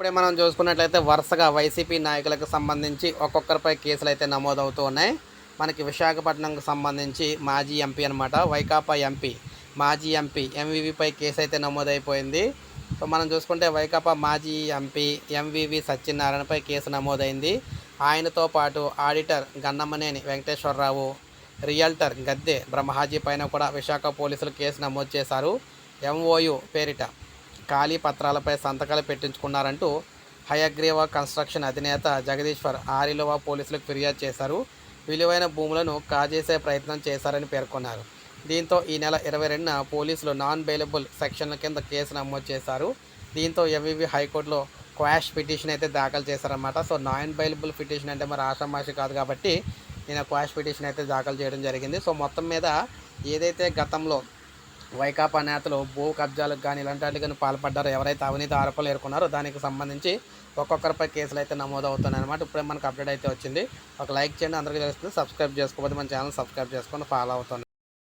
ఇప్పుడే మనం చూసుకున్నట్లయితే వరుసగా వైసీపీ నాయకులకు సంబంధించి ఒక్కొక్కరిపై కేసులు అయితే నమోదవుతూ ఉన్నాయి. మనకి విశాఖపట్నంకు సంబంధించి మాజీ ఎంపీ అనమాట వైకాపా ఎంపీ మాజీ ఎంపీ ఎంవివిపై కేసు అయితే నమోదైపోయింది. సో మనం చూసుకుంటే వైకాపా మాజీ ఎంపీ ఎంవివి సత్యనారాయణపై కేసు నమోదైంది. ఆయనతో పాటు ఆడిటర్ గన్నమనేని వెంకటేశ్వరరావు రియల్టర్ గద్దె బ్రహ్మాజీ పైన కూడా విశాఖ పోలీసులు కేసు నమోదు చేశారు. ఎంఓయు పేరిట. ఖాళీ పత్రాలపై సంతకాలు పెట్టించుకున్నారంటూ హయగ్రీవ కన్స్ట్రక్షన్ అధినేత జగదీశ్వర్ ఆరిలోవా పోలీసులకు ఫిర్యాదు చేశారు. విలువైన భూములను కాజేసే ప్రయత్నం చేశారని పేర్కొన్నారు. దీంతో ఈ నెల ఇరవై రెండున పోలీసులు నాన్ బెయిలబుల్ సెక్షన్ల కింద కేసు నమోదు చేశారు. దీంతో ఎంవివి హైకోర్టులో క్వాష్ పిటిషన్ అయితే దాఖలు చేశారన్నమాట. సో నాన్ బెయిలబుల్ పిటిషన్ అంటే మరి ఆషామాషి కాదు కాబట్టి నేను క్వాష్ పిటిషన్ అయితే దాఖలు చేయడం జరిగింది. సో మొత్తం మీద ఏదైతే గతంలో వైకాపా నేతలు భూ కబ్జాలకు కానీ ఇలాంటి వాటికి కానీ పాల్పడ్డారో. ఎవరైతే అవినీతి ఆరోపణలు ఎదుర్కొన్నారో దానికి సంబంధించి ఒక్కొక్కరిపై కేసులు అయితే నమోదు అవుతున్నాయి అనమాట ఇప్పుడే మనకు అప్డేట్ అయితే వచ్చింది. ఒక లైక్ చేయండి. అందరికీ తెలుస్తుంది. సబ్స్క్రైబ్ చేసుకోకపోతే మన ఛానల్ సబ్స్క్రైబ్ చేసుకొని ఫాలో అవుతుంది.